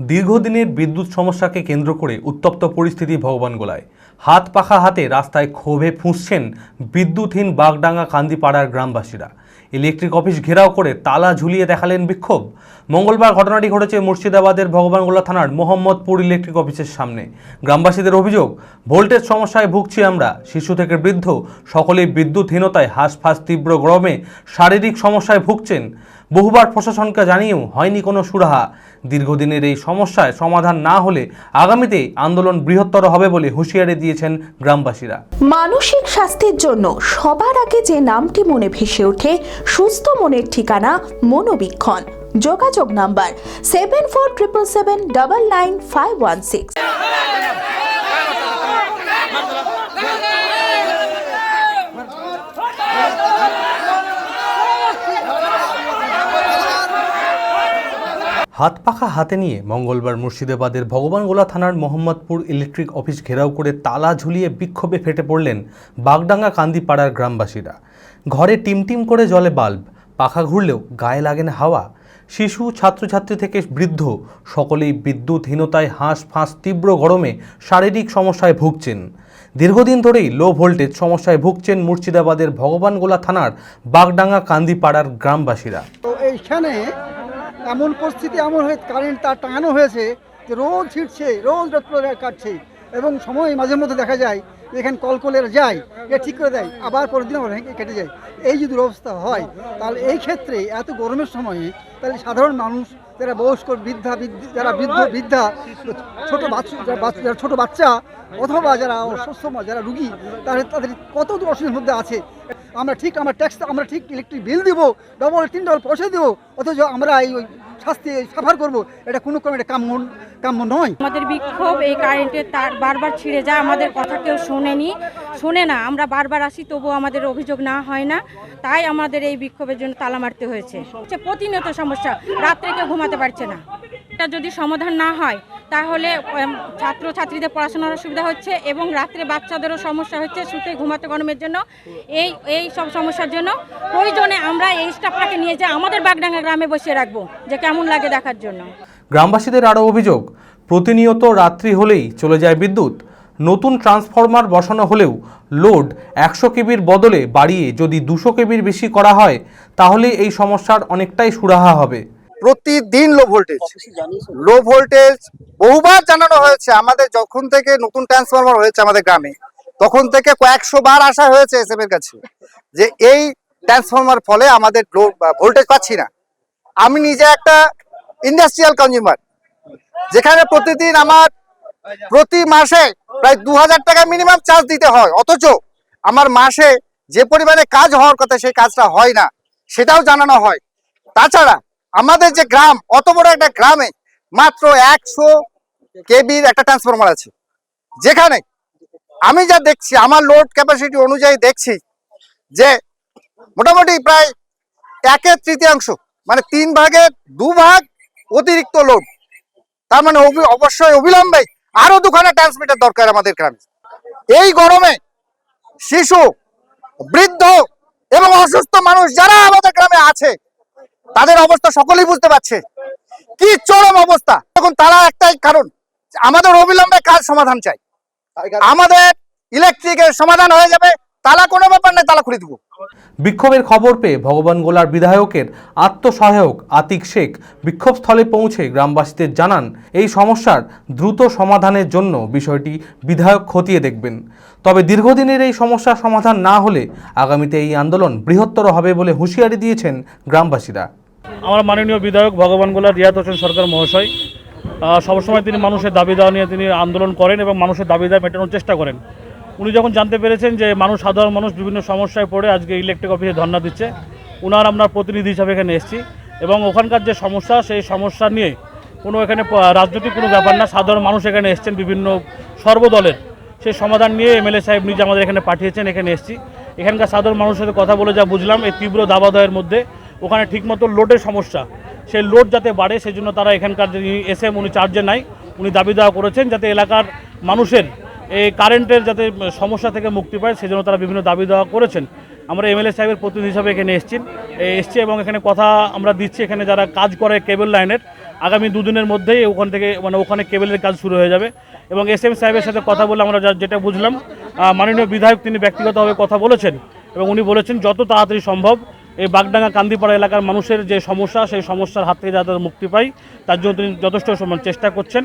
দীর্ঘদিনের বিদ্যুৎ সমস্যাকে কেন্দ্র করে উত্তপ্ত পরিস্থিতি ভগবানগোলায় হাত পাখা হাতে রাস্তায় ক্ষোভে ফুঁসছেন বিদ্যুৎহীন বাগডাঙ্গা কান্দিপাড়ার গ্রামবাসীরা। ইলেকট্রিক অফিস ঘেরাও করে তালা ঝুলিয়ে দেখালেন বিক্ষোভ। মঙ্গলবার ঘটনাটি ঘটেছে মুর্শিদাবাদের ভগবানগোলা থানার মোহাম্মদপুর ইলেকট্রিক অফিসের সামনে। গ্রামবাসীদের অভিযোগ, ভোল্টেজ সমস্যায় ভুগছি আমরা, শিশু থেকে বৃদ্ধ, সকলেই বিদ্যুৎহীনতায় হাঁসফাঁস তীব্র গরমে শারীরিক সমস্যায় ভুগছেন। বহুবার প্রশাসনকে জানিয়েও হয়নি কোনো সুরাহা। দীর্ঘদিনের এই সমস্যায় সমাধান না হলে আগামীতে আন্দোলন বৃহত্তর হবে বলে হুঁশিয়ারি দিয়েছেন গ্রামবাসীরা। মানসিক স্বাস্থ্যের জন্য সবার আগে যে নামটি মনে ভেসে ওঠে, সুস্থ মনের ঠিকানা মনোবীক্ষণ। যোগাযোগ number seven four triple seven double nine five one six হাত পাখা হাতে নিয়ে মঙ্গলবার মুর্শিদাবাদের ভগবানগোলা থানার মোহাম্মদপুর ইলেকট্রিক অফিস ঘেরাও করে তালা ঝুলিয়ে বিক্ষোভে ফেটে পড়লেন বাগডাঙ্গা কান্দিপাড়ার গ্রামবাসীরা। ঘরে টিমটিম করে জলে বাল্ব, পাখা ঘুরলেও গায়ে লাগে না হাওয়া। শিশু, ছাত্রছাত্রী থেকে বৃদ্ধ, সকলেই বিদ্যুৎহীনতায় হাঁস ফাঁস তীব্র গরমে শারীরিক সমস্যায় ভুগছেন। দীর্ঘদিন ধরেই লো ভোল্টেজ সমস্যায় ভুগছেন মুর্শিদাবাদের ভগবানগোলা থানার বাগডাঙ্গা কান্দিপাড়ার গ্রামবাসীরা। এমন পরিস্থিতি, এমন হয়ে কারেন্ট তার টাঙানো হয়েছে যে রোজ ছিটছে, রোজ রোদ কাটছে এবং সময় মাঝে মধ্যে দেখা যায় এখানে কল কলেরা যায়, এ ঠিক করে দেয়, আবার পরের দিন ভেঙে কেটে যায়। এই যদি দুরবস্থা হয়, তাহলে এই ক্ষেত্রে এত গরমের সময়ে তাহলে সাধারণ মানুষ, যারা বয়স্ক, বৃদ্ধা যারা বৃদ্ধ, বৃদ্ধা, ছোট বাচ্চা, যারা ছোট বাচ্চা অথবা যারা অসুস্থ যারা রুগী তাদের তাদের কত অসুবিধার মধ্যে আছে? আমরা ঠিক, আমরা ট্যাক্স আমরা ঠিক ইলেকট্রিক বিল দিব ডবল তিন ডবল পয়সা দেবো, অথচ আমরা এই ওই শাস্তি সাফার করব, এটা কোনো ক্রমে এটা কাম্য কাম্য নয়। আমাদের বিক্ষোভ, এই কারেন্টের তার বারবার ছিঁড়ে যায়, আমাদের কথা কেউ শোনেনি, শোনে না, আমরা বারবার আসি, তবুও আমাদের অভিযোগ না হয় না, তাই আমাদের এই বিক্ষোভের জন্য তালা মারতে হয়েছে। প্রতিনিয়ত সমস্যা রাত্রে কেউ ঘুমাতে পারছে না। এটা যদি সমাধান না হয় তাহলে ছাত্রছাত্রীদের পড়াশোনার অসুবিধা হচ্ছে এবং রাত্রে বাচ্চাদেরও সমস্যা হচ্ছে, শুতে, ঘুমাতে গরমের জন্য। এই এই সব সমস্যার জন্য প্রয়োজনে আমরা এই স্টাফটাকে নিয়ে যাই আমাদের বাগডাঙ্গা গ্রামে বসিয়ে রাখব, যে কেমন লাগে দেখার জন্য। গ্রামবাসীদের আরও অভিযোগ, প্রতিনিয়ত রাত্রি হলেই চলে যায় বিদ্যুৎ। নতুন ট্রান্সফরমার বসানো হলেও লোড একশো কেবির বদলে বাড়িয়ে যদি দুশো কেবির বেশি করা হয়, তাহলে এই সমস্যার অনেকটাই সুরাহা হবে। প্রতিদিন লো ভোল্টেজ লো ভোল্টেজ বহুবার জানানো হয়েছে। আমাদের যখন থেকে নতুন ট্রান্সফরমার হয়েছে আমাদের গ্রামে তখন থেকে কয়েকশো বার আসা হয়েছে এস এর কাছে যে এই ট্রান্সফরমার ফলে আমাদের লো ভোল্টেজ পাচ্ছি না। আমি নিজে একটা ইন্ডাস্ট্রিয়াল কনজিউমার যেখানে প্রতিদিন আমার প্রতি মাসে প্রায় দু হাজার টাকা মিনিমাম চার্জ দিতে হয়। অথচ আমার মাসে যে পরিমাণে কাজ হওয়ার কথা সেই কাজটা হয় না সেটাও জানানো হয়। তাছাড়া আমাদের যে গ্রাম, অত বড় একটা গ্রামে মাত্র একশো কেবির একটা ট্রান্সফরমার আছে। যেখানে আমি যা দেখছি, আমার লোড ক্যাপাসিটি অনুযায়ী দেখছি যে মোটামুটি প্রায় একের তৃতীয়াংশ মানে তিন ভাগের দু ভাগ অতিরিক্ত লোড তার মানে অবি- অবশ্যই অবিলম্বে আরও দুখানা ট্রান্সমিটার দরকার আমাদের গ্রামে। এই গরমে শিশু, বৃদ্ধ এবং অসুস্থ মানুষ যারা আমাদের গ্রামে আছে তাদের অবস্থা সকলেই বুঝতে পারছে। কি চরম অবস্থা। এখন তারা একটাই কারণ আমাদের অবিলম্বে কাজ সমাধান চাই? আমাদের ইলেকট্রিকের সমাধান হয়ে যাবে তালা কোনো ব্যাপার নেই তালা খুলে দিব। বিক্ষোভের খবর পেয়ে ভগবান গোলার বিধায়কের আত্মসহায়ক আতিক শেখ বিক্ষোভস্থলে পৌঁছে গ্রামবাসীদের জানান, এই সমস্যার দ্রুত সমাধানের জন্য বিষয়টি বিধায়ক খতিয়ে দেখবেন। তবে দীর্ঘদিনের এই সমস্যার সমাধান না হলে আগামীতে এই আন্দোলন বৃহত্তর হবে বলে হুঁশিয়ারি দিয়েছেন গ্রামবাসীরা। আমার মাননীয় বিধায়ক ভগবান গোলা রিয়াত হোসেন সরকার মহাশয় সবসময় তিনি মানুষের দাবি দেওয়া নিয়ে তিনি আন্দোলন করেন এবং মানুষের দাবি দেওয়া মেটানোর চেষ্টা করেন। উনি যখন জানতে পেরেছেন যে মানুষ, সাধারণ মানুষ বিভিন্ন সমস্যায় পড়ে আজকে ইলেকট্রিক অফিসে ধর্ণা দিচ্ছে ওনার আমরা প্রতিনিধি হিসাবে এখানে এসেছি। এবং ওখানকার যে সমস্যা, সেই সমস্যা নিয়ে কোনো এখানে রাজনৈতিক কোনো ব্যাপার না, সাধারণ মানুষ এখানে এসছেন বিভিন্ন সর্বদলের। সেই সমাধান নিয়ে এমএলএ সাহেব নিজে আমাদের এখানে পাঠিয়েছেন, এখানে এসেছি। এখানকার সাধারণ মানুষের সাথে কথা বলে যা বুঝলাম, এই তীব্র দাবাদয়ের মধ্যে ওখানে ঠিকমতো লোডের সমস্যা, সেই লোড যাতে বাড়ে সেই জন্য তারা এখানকার যিনি এসএম, উনি চার্জে নাই, উনি দাবি দেওয়া করেছেন যাতে এলাকার মানুষের এই কারেন্টের যাতে সমস্যা থেকে মুক্তি পায়, সেজন্য তারা বিভিন্ন দাবি দেওয়া করেছেন। আমরা এমএলএ সাহেবের প্রতিনিধি হিসাবে এখানে এসেছি। এসছি এবং এখানে কথা আমরা দিচ্ছি, এখানে যারা কাজ করে কেবল লাইনের, আগামী দুদিনের মধ্যেই ওখান থেকে মানে ওখানে কেবলের কাজ শুরু হয়ে যাবে। এবং এস এম সাহেবের সাথে কথা বলে আমরা যেটা বুঝলাম মাননীয় বিধায়ক তিনি ব্যক্তিগতভাবে কথা বলেছেন এবং উনি বলেছেন, যত তাড়াতাড়ি সম্ভব এই বাগডাঙ্গা কান্দিপাড়া এলাকার মানুষের যে সমস্যা, সেই সমস্যার হাত থেকে যাতে মুক্তি পাই, তার জন্য তিনি যথেষ্ট চেষ্টা করছেন।